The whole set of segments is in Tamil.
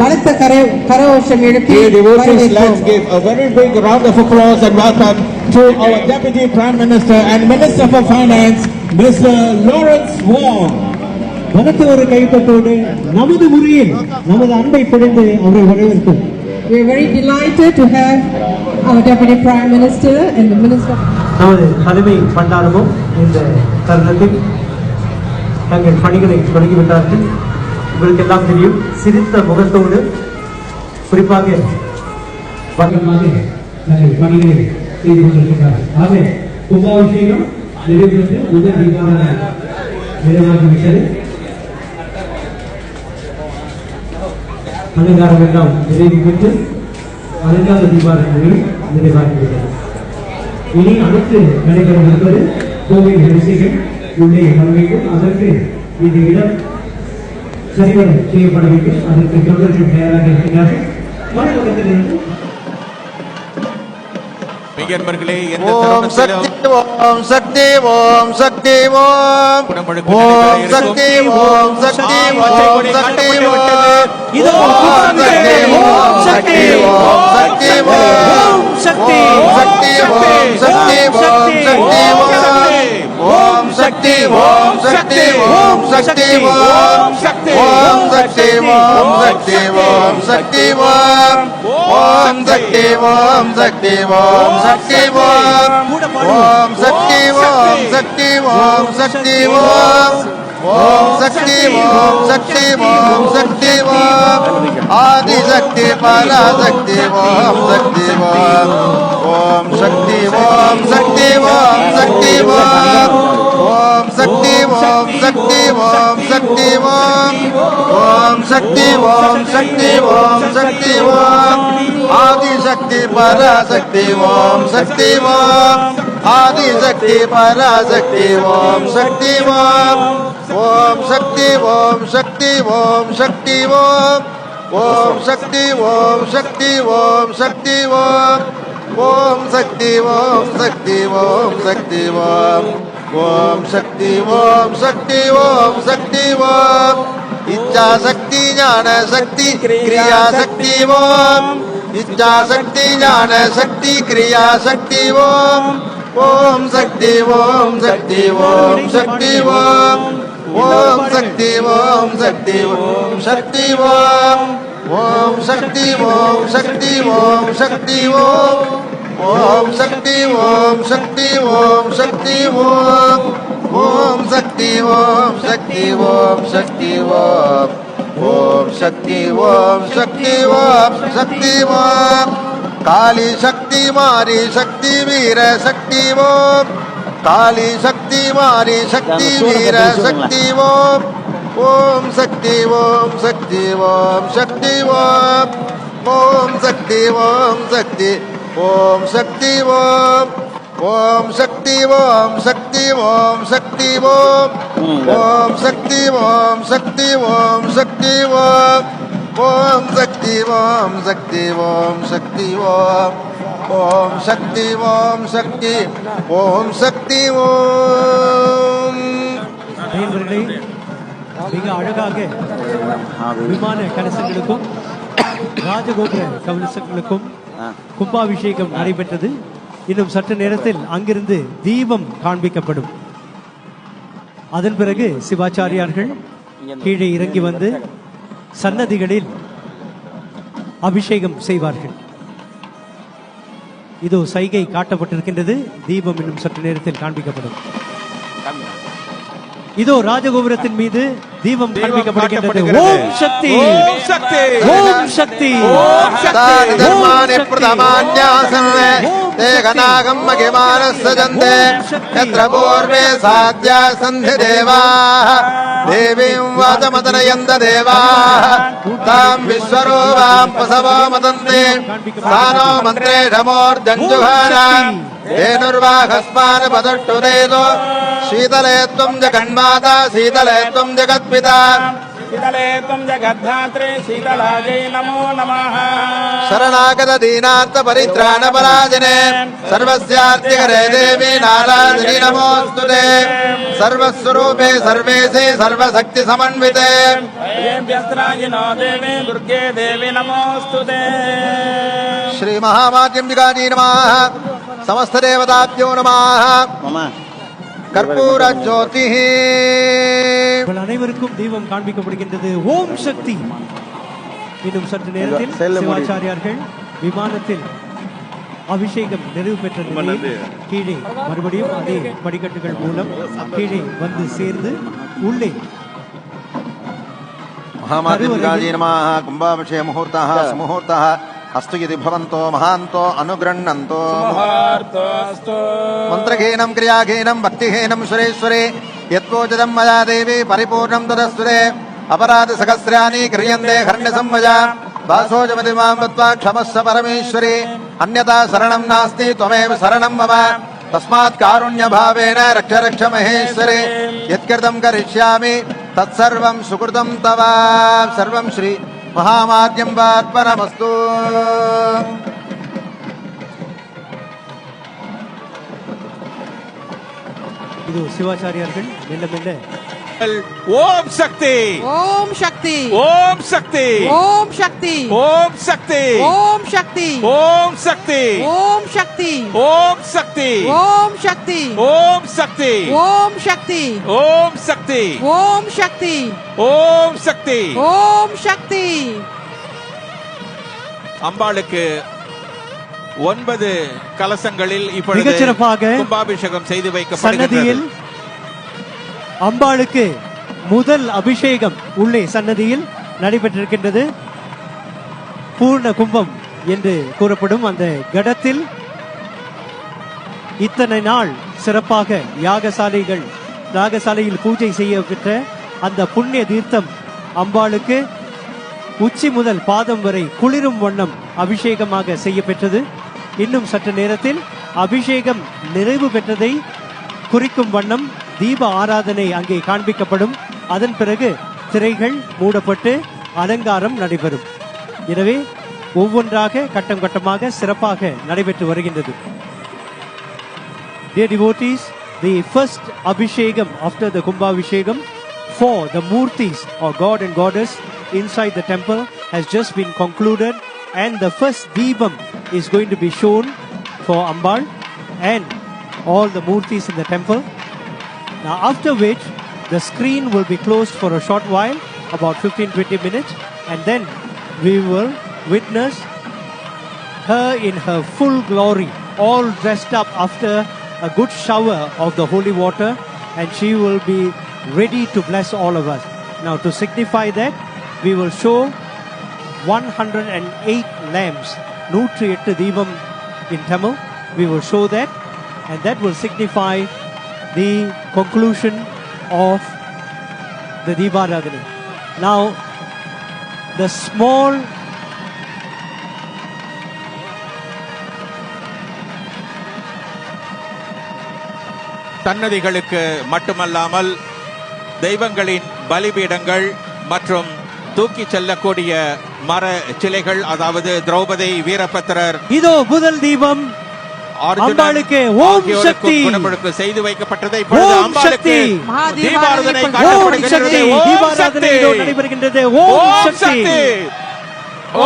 பலத்த கரை கரகோஷம் எழுப்பி a very big round of applause and welcome to our Deputy Prime Minister and Minister for Finance, Mr. Lawrence Wong. பலத்த ஒரு கைப்பற்றோடு நமது முறையில் நமது அன்பை பிடிந்து அவரை வரவேற்போம் We are very delighted to have our Deputy Prime Minister and the Minister. நமது தலைமை பண்டாரமும் இந்த தருணத்தில் தங்கள் பணிகளை தொடங்கிவிட்டார்கள் உங்களுக்கு எல்லாம் தெரியும் சிரித்த முகத்தோடு குறிப்பாக பகமாக தங்கள் பணிகளை செய்து கொண்டிருக்கிறார்கள் ஆகவே கும்பாபிஷேகம் நிறைவேற்று முதல் தீபாவளி நிறைவாகிவிட்டது அலங்காரம் எல்லாம் நிறைவு பெற்று அலங்கார தீபாவளி நிறைவாகிவிட்டது இனி அடுத்து நடைபெறும் என்பது கோவில் வரிசைகள் உள்ளே வர வேண்டும் அதற்கு இந்த இடம் சரிவர செய்யப்பட வேண்டும் அதற்கு தொண்டர்கள் தயாராக இருக்கிறார்கள் மறுபக்கத்திலிருந்து ஓம் சக்தி ஓம் சக்தி ஓம் சக்தி ஓம் ஓம் சக்தி. ஓம் சக்தி ஓம் சக்தி ஓம். இதோ ஓம் சக்தி ஓம் சக்தி ஓம் சக்தி ஓம் சக்தி ஓம் சக்தி ஓம் சக்தி ஓம் சக்தி ஓம் சக்தி ஓம் சக்தி ஓம் சக்தி ஓம் சக்தி ஓம் சக்தி ஓம் சக்தி ஓம் சக்தி ஓம் ஓம் சக்தி ஓம் சக்தி ஓம் சக்தி ஓம் ஓம் சக்தி ஓம் சக்தி ஓம் சக்தி ஓம் ஓம் சக்தி ஓம் சக்தி ஓம் சக்தி ஓம் ஆதி சக்தி பராசக்தி ஓம் சக்தி ஓம் ओम शक्ति ओम शक्ति ओम शक्ति ओम ओम शक्ति ओम शक्ति ओम शक्ति ओम ओम शक्ति ओम शक्ति ओम शक्ति ओम आदि शक्ति परा शक्ति ओम शक्ति ओम आदि शक्ति परा शक्ति ओम शक्ति ओम ओम शक्ति ओम शक्ति ओम शक्ति ओम ओम शक्ति ओम शक्ति ओम शक्ति ओम ஓம் சக்தி ஓம் சக்தி ஓம் சக்தி ஓம் ஓம் சக்தி ஓம் சக்தி ஓம் சக்தி ஓம் இச்சா சக்தி ஞான சக்தி கிரியா சக்தி ஓம் இச்சா சக்தி ஞான சக்தி கிரியா சக்தி ஓம் ஓம் சக்தி ஓம் சக்தி ஓம் சக்தி ஓம் ஓம் சக்தி ஓம் சக்தி ஓம் சக்தி ஓம் ஓம் சக்தி ஓம் சக்தி ஓம் शक्ति ओम ओम शक्ति ओम शक्ति ओम शक्ति ओम ओम शक्ति ओम शक्ति ओम शक्ति ओम ओम शक्ति ओम शक्ति ओम शक्ति ओम काली शक्ति मारी शक्ति वीर शक्ति ओम काली शक्ति मारी शक्ति वीर शक्ति ओम ओम शक्ति ओम शक्ति ओम शक्ति ओम ஓம் சக்தி ஓம் சக்தி ஓம் சக்தி ஓம் ஓம் சக்தி ஓம் சக்தி ஓம் சக்தி ஓம் ஓம் சக்தி ஓம் சக்தி ஓம் சக்தி ஓம் ஓம் சக்தி ஓம் சக்தி ஓம் சக்தி ஓம் ஓம் சக்தி ஓம் சக்தி ஓம் சக்தி ஓம் மிக அழகாக விமான கலசங்களுக்கும் ராஜகோபுர கவனிசர்களுக்கும் கும்பாபிஷேகம் நடைபெற்றது. இன்னும் சற்று நேரத்தில் அங்கிருந்து தீபம் காண்பிக்கப்படும். அதன் பிறகு சிவாச்சாரியார்கள் கீழே இறங்கி வந்து சன்னதிகளில் அபிஷேகம் செய்வார்கள். இதோ சைகை காட்டப்பட்டிருக்கின்றது. தீபம் இன்னும் சற்று நேரத்தில் காண்பிக்கப்படும். இதோ ராஜகோபுரத்தின் மீது தீபம் காண்பிக்கப்படுகின்றது. ஓம் சக்தி. ஓம் சக்தி. ஓம் சக்தி. ஓம் சக்தி. தர்மானே பிரதமான்யாசனே. தேகநாகம் மகிமானசஜந்தே யத்ர பூர்வே சாத்யா சந்தி தேவாः தேவீம் வாதமதனயந்த தேவாः தாம் விஸ்வரூபாம் பசவோ மதந்தே சானோ மந்திரே ரமோர் ஜஞ்சுகாராம் धेनुर्वाघस्मानपदष्टुरेदो शीतले त्वं जगन्माता शीतले त्वं जगत्पिता शीतले त्वं जगद्धात्रे शीतलायै नमो नमः। शरणागत दीनार्थ परित्राण पराजने। सर्वस्यार्थिकरे देवी नारायणी नमोऽस्तु ते। सर्वस्वरूपे सर्वेशे सर्वशक्ति समन्विते देव्यस्त्रायिनो देवी दुर्गे देवी नमोऽस्तु ते। श्री महामाध्यमिकाजी नमः। समस्त देवताभ्यो नमः। कर्पूर ज्योतिः அனைவருக்கும் தெய்வம் காண்பிக்கப்படுகின்றது. ஓம் சக்தி. இன்னும் சற்று நேரத்தில் சிவாச்சாரியார்கள் விமானத்தில் அபிஷேகம் நிறைவு பெற்ற நிலையில் கீழே மறுபடியும் அதே படிக்கட்டுகள் மூலம் கீழே வந்து சேர்ந்து உள்ளே மகாமாரி கும்பாபிஷேக முகூர்த்தாக முகூர்த்தாக అస్తు ఇది భవంతో మహాంతో అనుగృహ్ణంతో. మంత్రహీనం క్రియాహీనం భక్తిహీనం సురేశ్వరే యత్కోచితం మయా దేవి పరిపూర్ణం తదస్తుదే అపరాధ సహస్రాన్ని క్రియంతే హర్ణ్య సంవజా. దాసోజమతి మాం వత్వా క్షమస్స పరమేశ్వరి. అన్యతా శరణం నాస్తి త్వమేవ శరణం మమ. తస్మాత్ కారుణ్య భావేన రక్ష రక్ష మహేశ్వరి. యత్కృతం కరిష్యామి తత్సర్వం సుకృతం తవ. సర్వం శ్రీ మహామాద్యం వాత్పరమస్తు ಇದು ಶಿವಾಚಾರ್ಯರ್ಗಳು ಮೆಲ್ಲ ಮೆಲ್ಲೆ ஓம் சக்தி ஓம் சக்தி ஓம் சக்தி ஓம் சக்தி ஓம் சக்தி ஓம் சக்தி ஓம் சக்தி ஓம் சக்தி ஓம் சக்தி ஓம் சக்தி ஓம் சக்தி ஓம் சக்தி ஓம் சக்தி ஓம் சக்தி ஓம் சக்தி ஓம் சக்தி அம்பாளுக்கு ஒன்பது கலசங்களில் இப்பொழுது சிறப்பாக கும்பாபிஷேகம் செய்து வைக்கப்படுகிறது அம்பாளுக்கு முதல் அபிஷேகம் உள்ளே சன்னதியில் நடைபெற்றிருக்கின்றது. பூர்ண கும்பம் என்று கூறப்படும் அந்த கடத்தில் இத்தனை நாள் சிறப்பாக யாகசாலைகள் யாகசாலையில் பூஜை செய்யப்பெற்ற அந்த புண்ணிய தீர்த்தம் அம்பாளுக்கு உச்சி முதல் பாதம் வரை குளிரும் வண்ணம் அபிஷேகமாக செய்யப்பெற்றது. இன்னும் சற்று நேரத்தில் அபிஷேகம் நிறைவு பெற்றதை குறிக்கும் வண்ணம் தீப ஆராதனை அங்கே காண்பிக்கப்படும் அதன் பிறகு திரைகள் மூடப்பட்டு அலங்காரம் நடைபெறும் எனவே ஒவ்வொன்றாக கட்டம் கட்டமாக சிறப்பாக நடைபெற்று வருகின்றது Dear devotees, the first Abhishekam after the Kumbhabhishekam for the Murtis or God and Goddess inside the temple has just been concluded and the first Deepam is going to be shown for Ambal and all the Murtis in the temple. Now after which the screen will be closed for a short while, about 15-20 minutes and then we will witness her in her full glory, all dressed up after a good shower of the holy water and she will be ready to bless all of us. Now to signify that, we will show 108 lamps, Nutri Divam, in Tamil. We will show that and that will signify the conclusion of the Deeparadhana. Now, the small சன்னதிகளுக்கு மட்டுமல்லாமல் தெய்வங்களின் பலிபீடங்கள் மற்றும் தூக்கிச் செல்லக்கூடிய மர சிலைகள் அதாவது திரௌபதி வீரபத்திரர் இதோ முதல் தீபம் அம்பாளுக்கு ஓம் சக்தி. குணப்படுக்க செய்து வைக்கப்பட்டதை இப்பொழுது ஓம் சக்தி. தீபாராதனை ஓம் சக்தி தீபாராதனை நடைபெறுகின்றது ஓம் சக்தி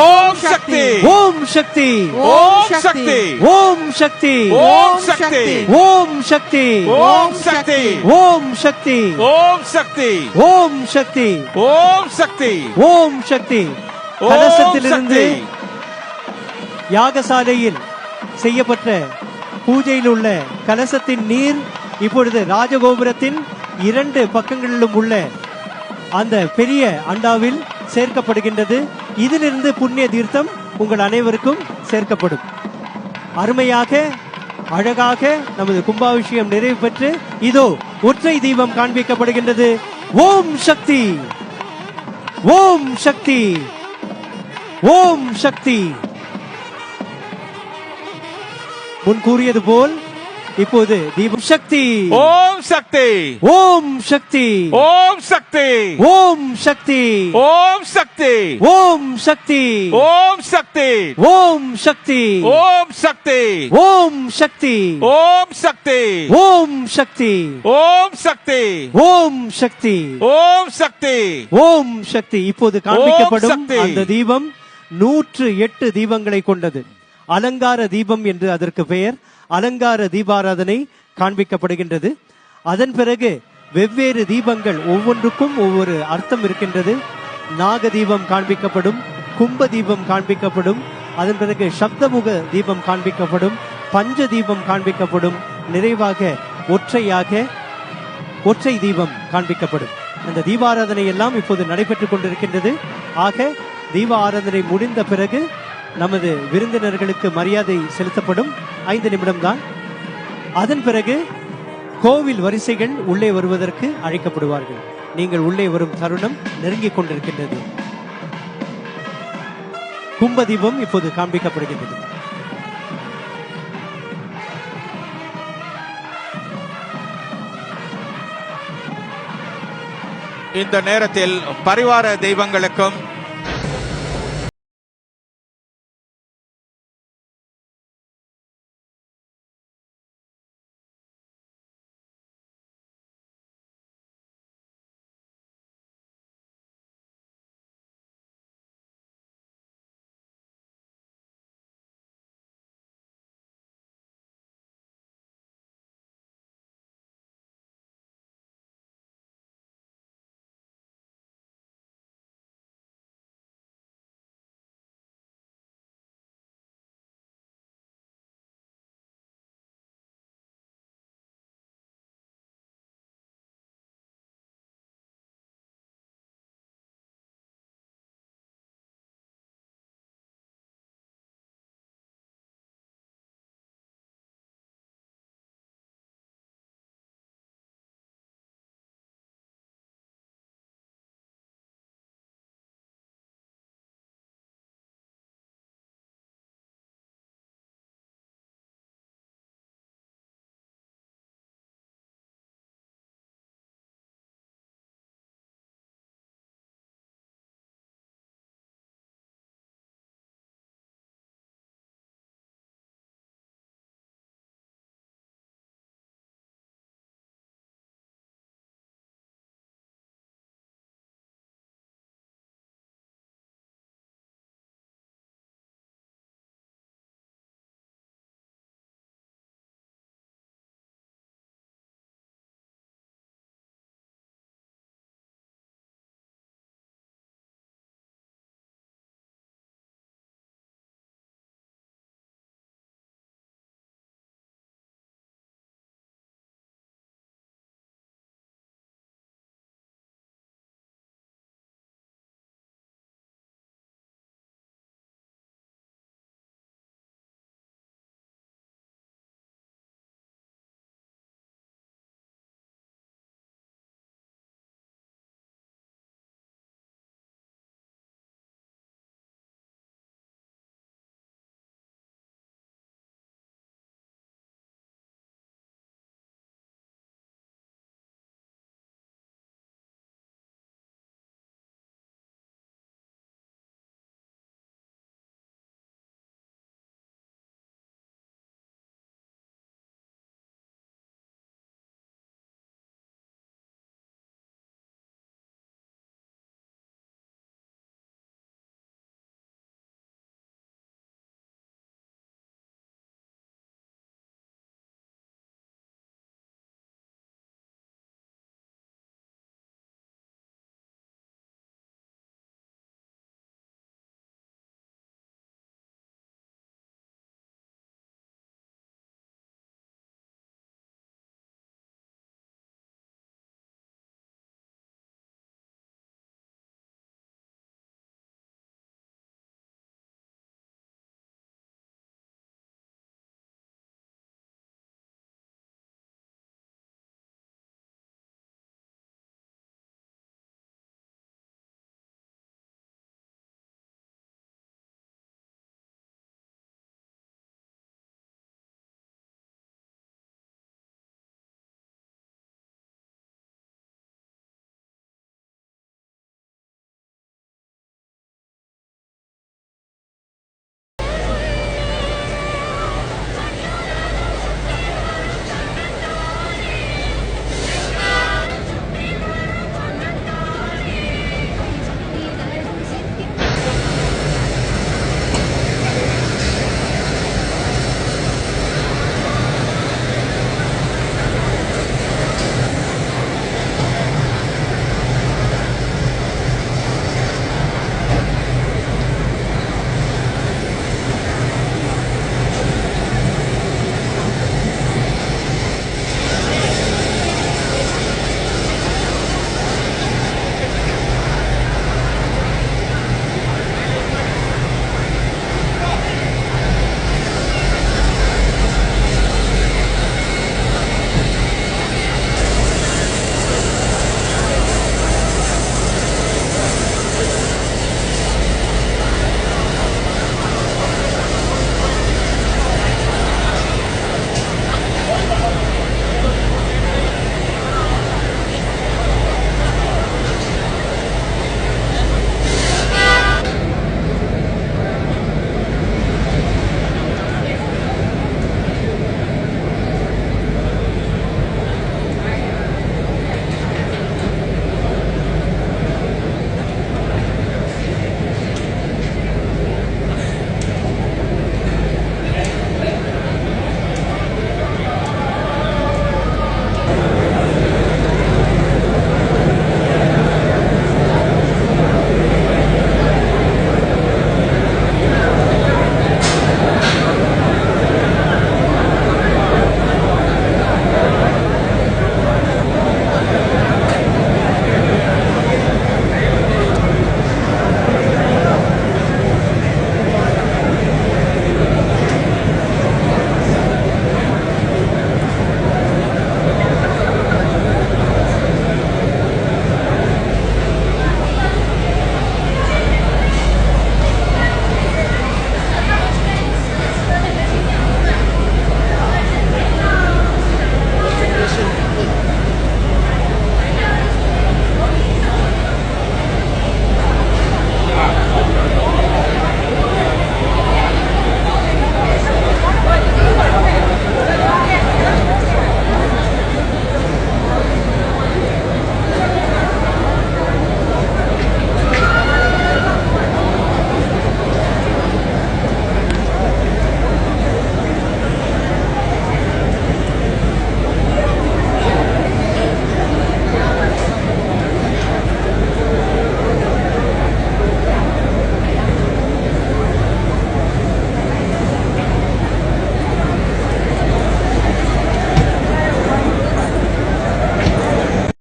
ஓம் சக்தி ஓம் சக்தி ஓம் சக்தி ஓம் சக்தி ஓம் சக்தி ஓம் சக்தி ஓம் சக்தி ஓம் சக்தி ஓம் சக்தி ஓம் சக்தி ஓம் சக்தி ஓம் சக்தி கலசத்திலிருந்து யாகசாலையில் செய்யப்பட்ட பூஜையில் உள்ள கலசத்தின் நீர் இப்பொழுது ராஜகோபுரத்தின் இரண்டு பக்கங்களிலும் உள்ள அந்த பெரிய அண்டாவில் சேர்க்கப்படுகின்றது. இதிலிருந்து புண்ணிய தீர்த்தம் உங்கள் அனைவருக்கும் சேர்க்கப்படும். அருமையாக அழகாக நமது கும்பாபிஷேகம் நிறைவு பெற்று இதோ ஒற்றை தீபம் காண்பிக்கப்படுகின்றது. ஓம் சக்தி! ஓம் சக்தி! ஓம் சக்தி! முன் கூறியது போல் இப்போது தீபம் சக்தி ஓம் சக்தி ஓம் சக்தி ஓம் சக்தி ஓம் சக்தி ஓம் சக்தி ஓம் சக்தி ஓம் சக்தி ஓம் சக்தி ஓம் சக்தி ஓம் சக்தி ஓம் சக்தி ஓம் சக்தி ஓம் சக்தி ஓம் சக்தி ஓம் சக்தி ஓம் சக்தி இப்போது காண்பிக்கப்படும் சக்தி. அந்த தீபம் நூற்று எட்டு தீபங்களை கொண்டது அலங்கார தீபம் என்று அதற்கு பெயர். அலங்கார தீபாராதனை காண்பிக்கப்படுகின்றது. அதன் பிறகு வெவ்வேறு தீபங்கள் ஒவ்வொன்றுக்கும் ஒவ்வொரு அர்த்தம் இருக்கின்றது. நாக தீபம் காண்பிக்கப்படும் கும்ப தீபம் காண்பிக்கப்படும் அதன் பிறகு சப்தமுக தீபம் காண்பிக்கப்படும் பஞ்ச தீபம் காண்பிக்கப்படும் நிறைவாக ஒற்றையாக ஒற்றை தீபம் காண்பிக்கப்படும். அந்த தீபாராதனை எல்லாம் இப்போது நடைபெற்றுக் கொண்டிருக்கின்றது. ஆக தீப ஆராதனை முடிந்த பிறகு நமது விருந்தினர்களுக்கு மரியாதை செலுத்தப்படும். ஐந்து நிமிடம்தான். அதன் பிறகு கோவில் வரிசைகள் உள்ளே வருவதற்கு அழைக்கப்படுவார்கள். நீங்கள் உள்ளே வரும் தருணம் நெருங்கிக் கொண்டிருக்கின்றது. கும்ப தீபம் இப்போது காண்பிக்கப்படுகின்றது. இந்த நேரத்தில் பரிவார தெய்வங்களுக்கும்